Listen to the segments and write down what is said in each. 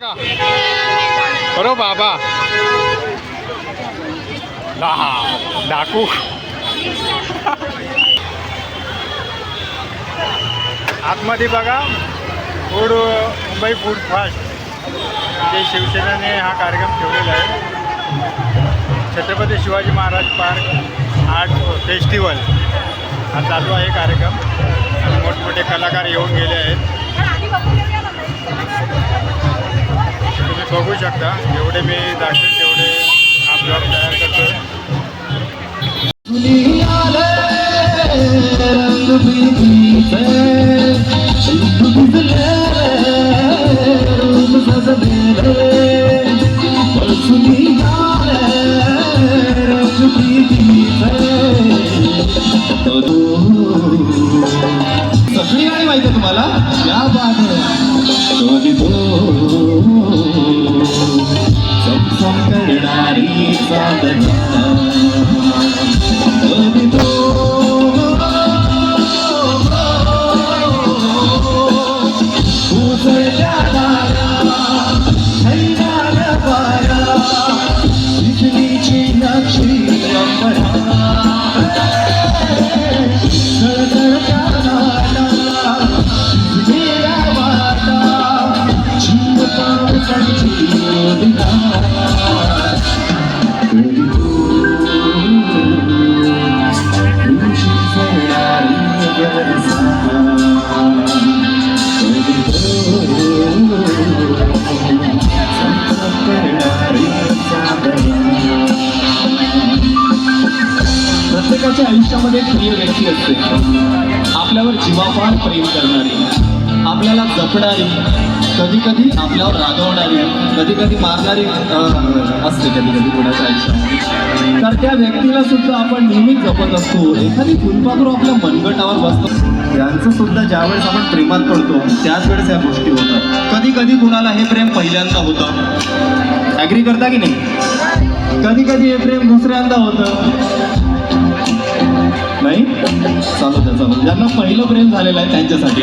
अरे बरो बाबा डाकू. आतमध्ये बघा फूड मुंबई फूड फास्ट जे शिवसेनेने हा कार्यक्रम ठेवलेला आहे. Chhatrapati Shivaji Maharaj park art festival हा चालू आहे कार्यक्रम. आणि मोठमोठे कलाकार येऊन गेले आहेत. बघू शकता. जेवढे मी दाखवेल तेवढे हा ब्लॉग तयार करतो आपल्याला कधी कधी आपल्यावर रागवणारी कधी कधी मारणारी असते कधी कधी कोणाच्या आयुष्यात तर त्या व्यक्तीला सुद्धा आपण नेहमीच जपत असतो. एखादी फुलपाखरू आपल्या मनगटावर बसतो. यांचं सुद्धा ज्यावेळेस आपण प्रेमात पडतो त्याच वेळेस या गोष्टी होतात. कधी कधी कुणाला हे प्रेम पहिल्यांदा होतं. ॲग्री करता की नाही? कधी कधी हे प्रेम दुसऱ्यांदा होतं. नाही? चालू द्या चालू ज्यांना पहिलं प्रेम झालेलं आहे त्यांच्यासाठी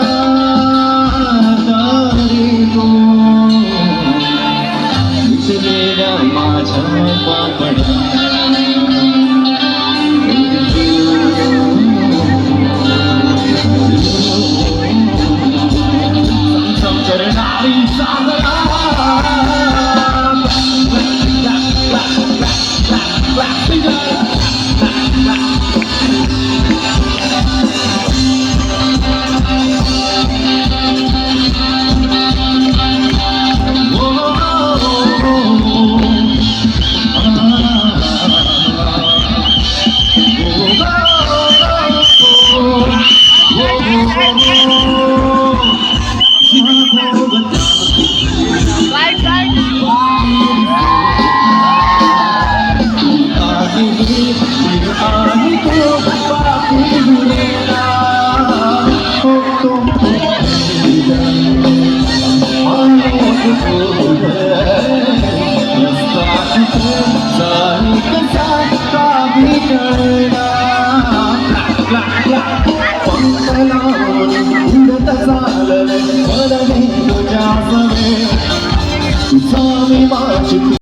మార్చుకు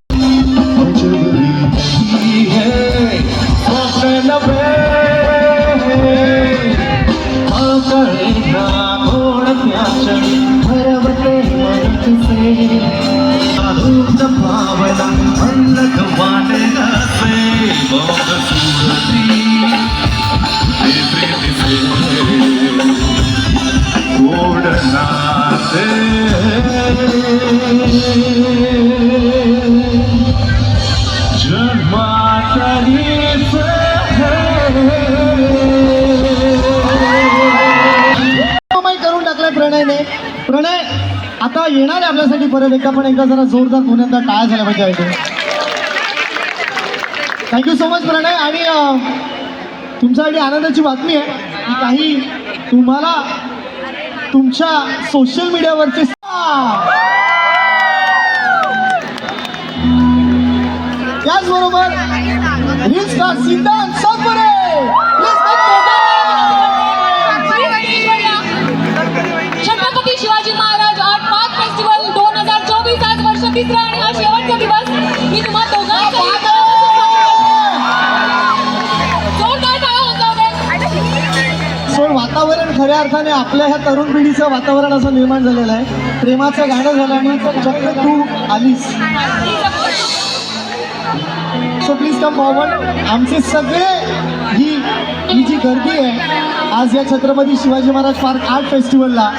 आहे प्रणयने प्रणय आता येणार आहे आपल्यासाठी परत. एकदा पण एकदा जरा जोरदार पुण्यात टाळा झाल्या पाहिजे थँक्यू सो मच प्रणय. आणि तुमच्यासाठी आनंदाची बातमी आहे की काही तुम्हाला तुमच्या सोशल मीडियावरचे त्याचबरोबर रील स्टार सिद्धांत सातपुरे पवित्र आणि हा शेवटचा दिवस. मी तुम्हा दोघांचा वातावरण खऱ्या अर्थाने आपल्या ह्या तरुण पिढीचं वातावरण असं निर्माण झालेलं आहे. प्रेमाचं गाणं झालं आणि चक्क तू आलीस. सो प्लीज कम फॉरवर्ड आमचे सगळे ही ही जी गर्दी आहे आज या छत्रपती शिवाजी महाराज पार्क आर्ट फेस्टिवलला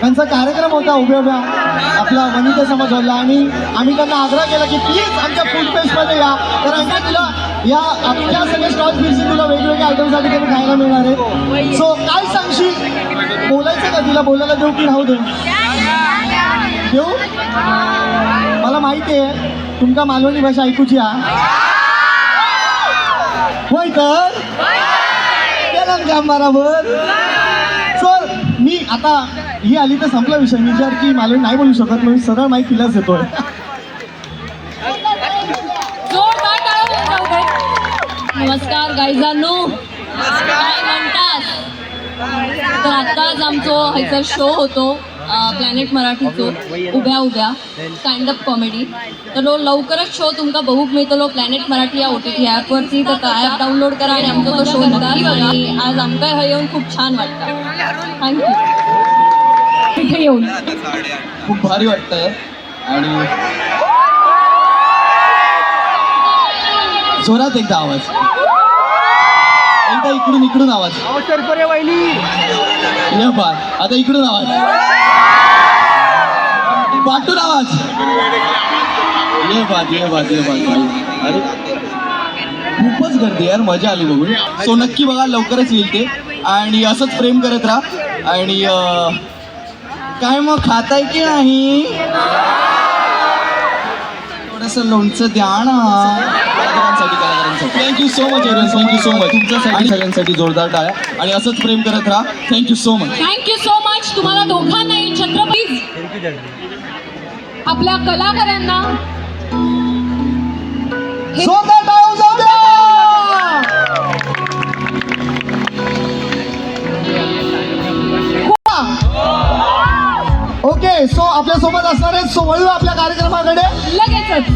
त्यांचा कार्यक्रम होता उभ्या उभ्या. आपला वनिता समाज हॉलला. आणि आम्ही त्यांना आग्रह केला की प्लीज आमच्या फूड फेस्टमध्ये या. कारण का तुला या आपल्या सगळ्या स्टॉल फिरशी तुला वेगवेगळ्या आयटमसाठी तुम्ही खायला मिळणार आहे. सो काय सांगशील बोलायचं का तुला? बोलायला देऊ की राहू दे? देऊ? मला माहिती आहे. तुमका मालवणी भाषा ऐकूची हा. होय तर? केला बरोबर. सर मी आता ही आली तर संपला विषय. मी जर की मला नाही बोलू शकत म्हणून सरळ माईक तिलाच देतोय. नमस्कार गायजांनो काय म्हणतात? तर आत्ताच आमचो हायसर शो होतो प्लॅनेट मराठीचो उभ्या उभ्या. स्टँडअप कॉमेडी तर लवकरच शो तुमका बघूक मिळतलो. प्लॅनेट मराठी या ओ टी टी ॲपवरती तर ॲप डाउनलोड करा आणि आमचा तो शो नक्की बघा. आणि आज आमकां हे येऊन खूप छान वाटतं. थँक्यू इथे येऊन. खूप भारी वाटतंय. आणि जोरात एकदा आवाज. एकदा इकडून इकडून आवाज. ये बा आता इकडून आवाज. पाठून आवाज. ये बात ये बात ये बात अरे खूपच गर्दी यार मजा आली बघून. सो नक्की बघा लवकरच येईल ते. आणि असंच प्रेम करत राहा. आणि काय मग खाताय की नाही? थोडस लोणचं द्या ना. Thank you so much everyone thank you so much तुमच्यासाठी सगळ्यांसाठी जोरदार टाळ्या. आणि असंच प्रेम करत राहा. Thank you so much thank you so much तुम्हाला दोघांनाही छत्रपती आपल्या कलाकारांना सो आपल्यासोबत असणारे सो वळू आपल्या कार्यक्रमाकडे. लगेचच.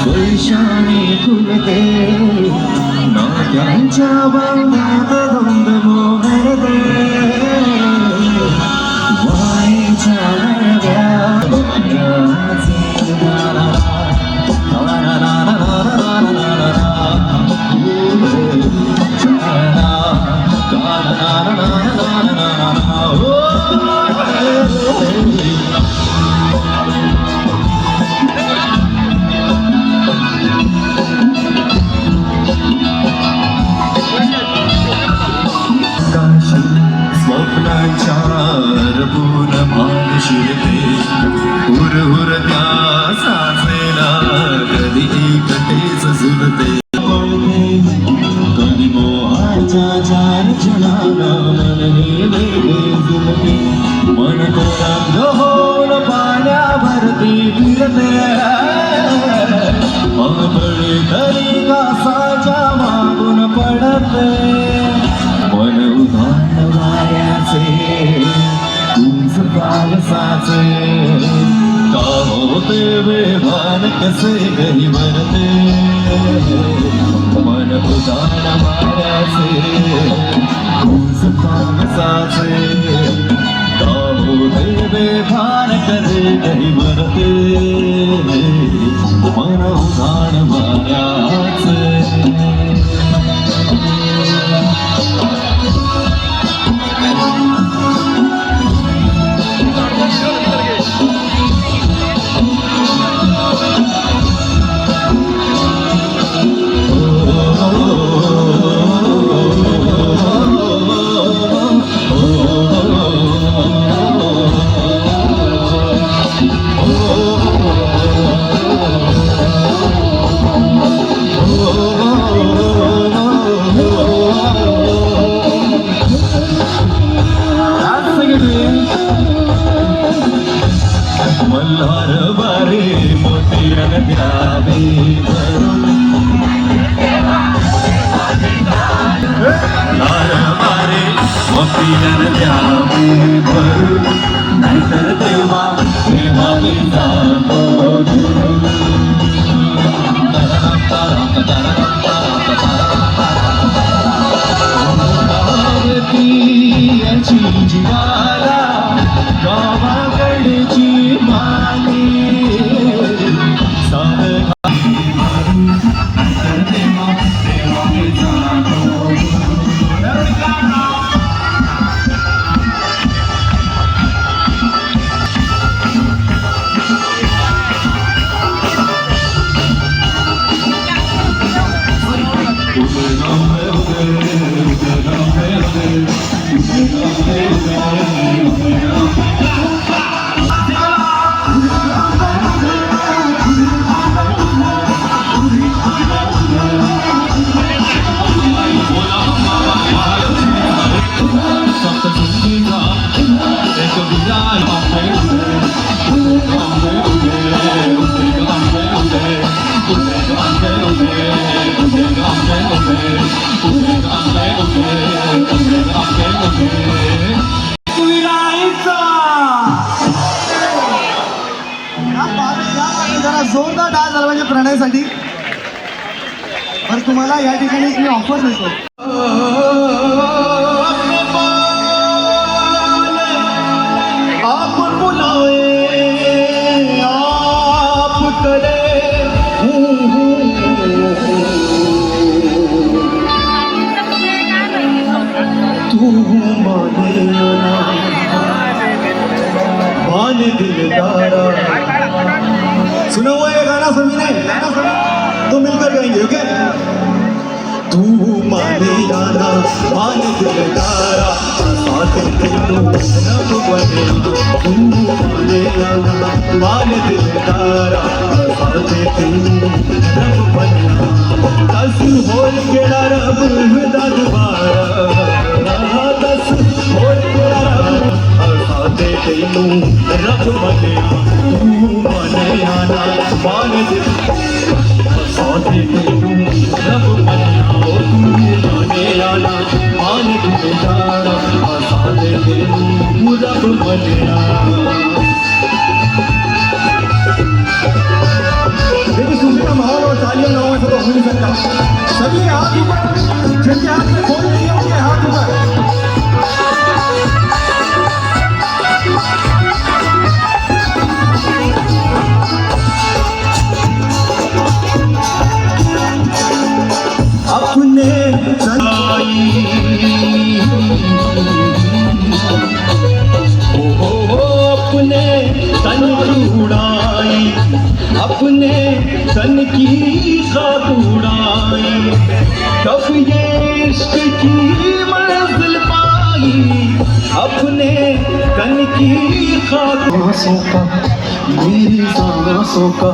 स्पर्शाने खुलते नात्यांच्या बांधात मोहरते. पावसाचे का होते बेभान कसे गई बनते मन उधाण वाऱ्याचे तुझ पावसाचे का होते बेभान मन उधाण वाऱ्याचे डान्स तर तुम्हाला या ठिकाणी मी ऑफर देतो. आप बुलाए दिलदारा गाना सभी ने गाना सुना तो मिलकर गाएंगे ओके तू माने जाना मान साथ रब बने तू माने जाना मान साथ रब बने दस होल केड़ा रब हुदा दस होल केड़ा रब साथ तेनू रब बने तू माने जाना मान दिल साथे तेनू रब मनिया तू माने आना मान तुझे जाना साथे तेनू रब मनिया देखिए खुशी का माहौल और तालियां ना हो ऐसा तो हो नहीं सकता सभी हाथ ऊपर जिनके हाथ में फोन नहीं है उनके हाथ ऊपर अपने तन की उड़ाई अपने तन की खाक उड़ाई। कब ये इश्क की मंजिल पाई अपने तन की खाक सांसों का मेरी सांसों का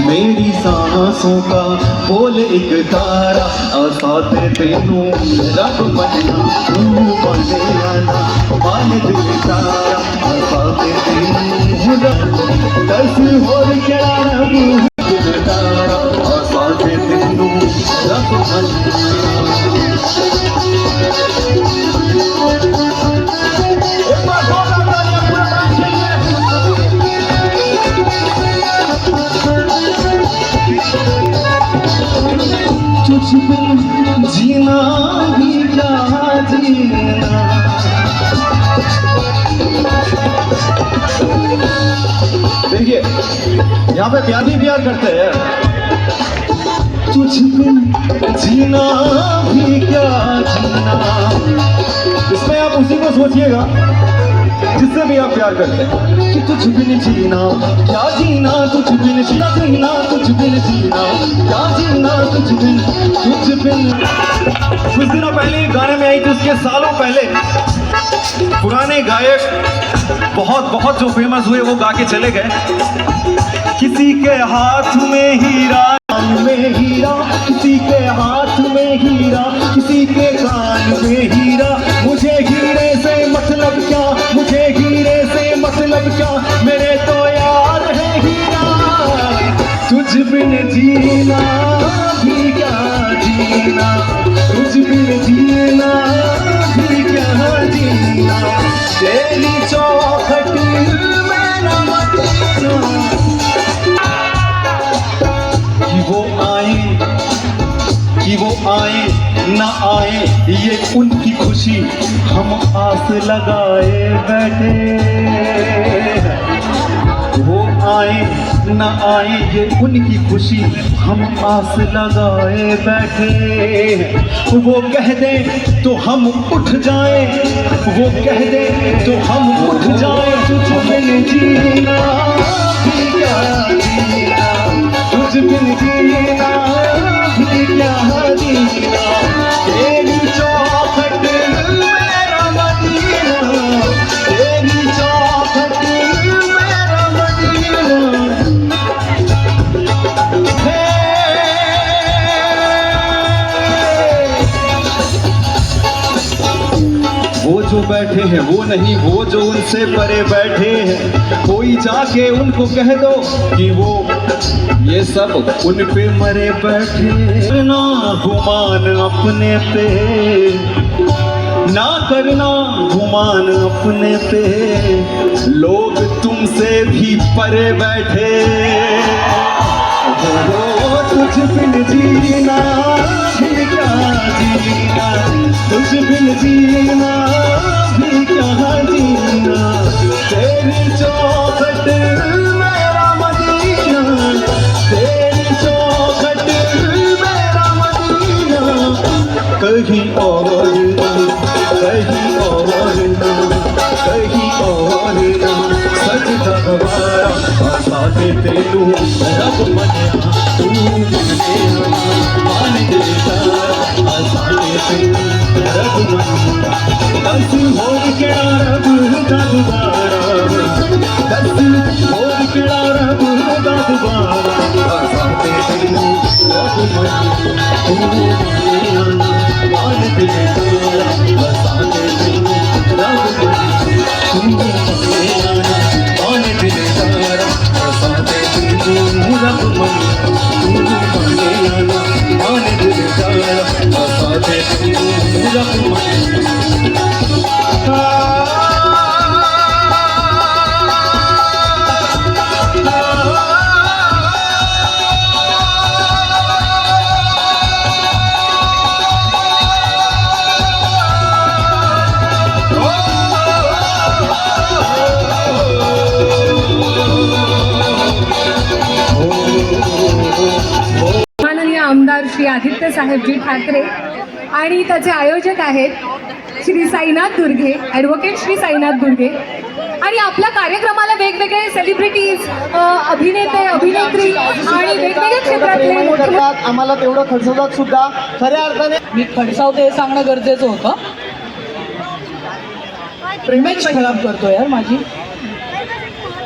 मेरी सांसों का बोल एक तारा आसाते तेनू रब बनना तू बने आना मान दिल तारा आसाते तेनू रब दस होर केड़ा रब दिल तारा आसाते तेनू रब देखिए यहाँ पे प्यार ही प्यार करते हैं। तुझ बिन जीना भी क्या जीना? इसमें आप उसी को सोचिएगा। जिससे भी आप प्यार करते हैं कि तुझ बिन जीना क्या जीना तुझ बिन जीना जीना तुझ बिन जीना क्या जीना तुझ बिन तुझ बिन कुछ दिनों पहले एक गाने में आई थी उसके सालों पहले पुराने गायक बहुत बहुत जो फेमस हुए वो गा के चले गए किसी के हाथ में हीरा कान में हीरा किसी के हाथ में हीरा किसी के कान में हीरा मुझे बिन जीना भी क्या जीना तुझ बिन जीना भी क्या जीना तेरी चौखट मेरा मदीना कि वो आए कि वो आए न आए ये उनकी खुशी हम आस लगाए बैठे वो आए न आए ये उनकी खुशी हम आस लगाए बैठे। वो कह दे तो हम उठ जाए वो कह दे तो हम उठ जाए तुझ बिन जीना क्या जीना तुझ बिन जीना क्या जीना तेरी वो जो बैठे हैं वो नहीं वो जो उनसे परे बैठे हैं कोई जाके उनको कह दो कि वो ये सब उन पे मरे बैठे ना गुमान अपने पे ना करना गुमान अपने पे लोग तुमसे भी परे बैठे हो तुझ बिन जीना भी क्या जीना तुझ बिन जीना भी क्या जीना तेरी चौखट मेरा मदीना तेरी चौखट मेरा मदीना कहीं और ना कहीं और ना कहीं और ना साथे रब मनिया तू रब मनिया दस होर केड़ा रब दा दुबारा दस होर केड़ा रब दा दुबारा साथे तेनू रब मनिया आदित्य साहेबजी ठाकरे आणि त्याचे आयोजक आहेत श्री साईनाथ दुर्गे ॲडव्होकेट श्री साईनाथ दुर्गे. आणि आपल्या कार्यक्रमाला वेगवेगळे सेलिब्रिटीज अभिनेते अभिनेत्री आणि वेगवेगळ्या क्षेत्रातले आम्हाला तेवढं खर्चतात सुद्धा. खऱ्या अर्थाने मी खडसावते हे सांगणं गरजेचं होतं. इमेज खराब करतो यार माझी.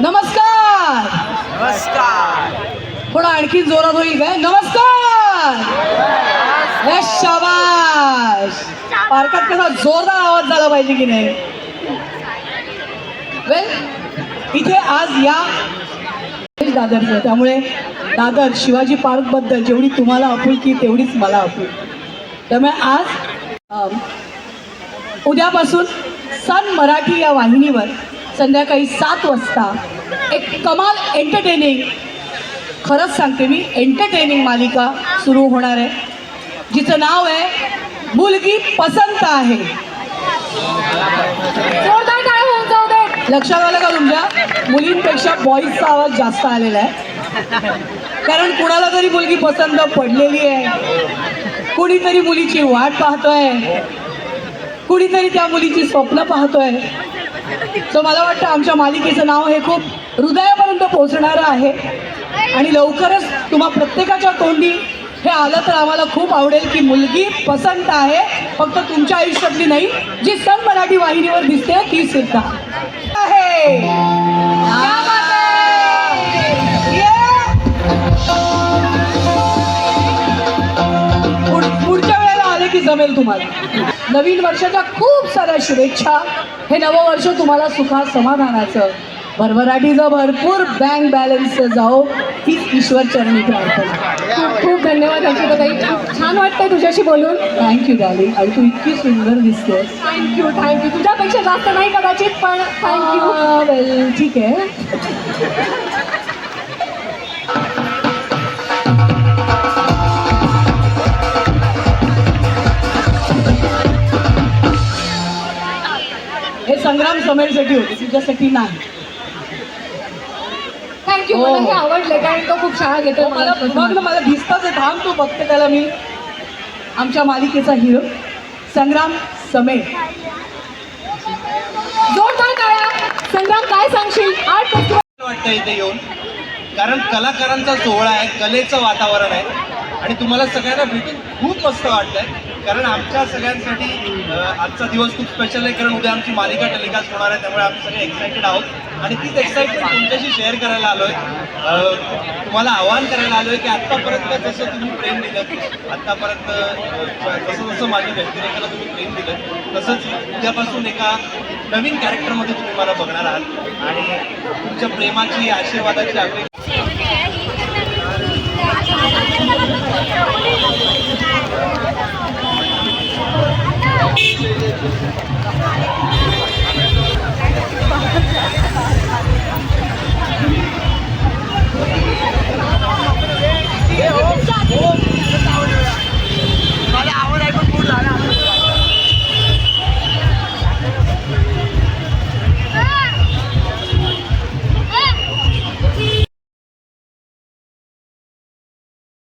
नमस्कार! थोडं आणखी जोरात होईल काय? नमस्कार! हे शाबाश पार्कात कसा जोरदार आवाज झाला पाहिजे की नाही? वेल इथे आज या दादरचं. त्यामुळे दादर शिवाजी पार्कबद्दल जेवढी तुम्हाला आपुलकी तेवढीच मला आपुल त्यामुळे आज उद्यापासून सन मराठी या वाहिनीवर संध्याकाळी सात वाजता एक कमाल एंटरटेनिंग खरंच सांगते मी एंटरटेनिंग मालिका सुरू होणार आहे. जिचं नाव आहे मुलगी पसंत आहे. लक्षात आलं का तुमच्या? मुलींपेक्षा बॉईजचा आवाज जास्त आलेला आहे. कारण कुणाला तरी मुलगी पसंत पडलेली आहे. कुणीतरी मुलीची वाट पाहतोय. कुणीतरी त्या मुलीची स्वप्न पाहतोय. सो मला वाटतं आमच्या मालिकेचं नाव हे खूप हृदयापर्यंत पोहोचणारं आहे. आणि लवकरच तुम्हा प्रत्येकाच्या तोंडी हे आलं तर आम्हाला खूप आवडेल की मुलगी पसंत आहे. फक्त तुमच्या आयुष्यातली नाही जी सन मराठी वाहिनीवर दिसते ती सुद्धा. आहे. पुढ- पुढच्या वेळेला आले की जमेल तुम्हाला. नवीन वर्षाच्या खूप साऱ्या शुभेच्छा. हे नवं वर्ष तुम्हाला सुखा समाधानाचं. भरभराटीचं भरपूर बँक बॅलन्स जाओ हीच ईश्वर चरणी प्रार्थना. खूप खूप धन्यवाद हर्षिताताई. खूप छान वाटतंय तुझ्याशी बोलून. थँक्यू डार्लिंग आणि तू इतकी सुंदर दिसतेस. थँक्यू थँक्यू तुझ्यापेक्षा जास्त नाही कदाचित पण थँक्यू वेल ठीक आहे. हे संग्राम समेरसाठी होते. तुझ्यासाठी नाही. थँक्यू हो, मला हो. हे. आवडलं कारण तो खूप शाळा घेतो मला बघ ना मला दिसतच आहे थांब तू बघते त्याला मी. आमच्या मालिकेचा हिरो संग्राम समेर जोरदार टाळ्या. संग्राम काय सांगशील? फेस्टिवल वाटतं इथे येऊन. कारण कलाकारांचा सोहळा आहे कलेचं वातावरण आहे. आणि तुम्हाला सगळ्यांना भेटून खूप मस्त वाटतंय. कारण आमच्या सगळ्यांसाठी आजचा दिवस खूप स्पेशल आहे. कारण उद्या आमची मालिका टेलिकास्ट होणार आहे. त्यामुळे आम्ही सगळे एक्सायटेड आहोत. आणि तीच एक्साइटमेंट तुमच्याशी शेअर करायला आलोय. आहे तुम्हाला आवाहन करायला आलोय की आत्तापर्यंत जसं तुम्ही प्रेम दिलं आत्तापर्यंत जसं जसं माझ्या व्यक्तिरेखाला तुम्ही प्रेम दिलं तसंच उद्यापासून एका नवीन कॅरेक्टरमध्ये तुम्ही मला बघणार आहात. आणि तुमच्या प्रेमाची आशीर्वादाची अपेक्षा Oh!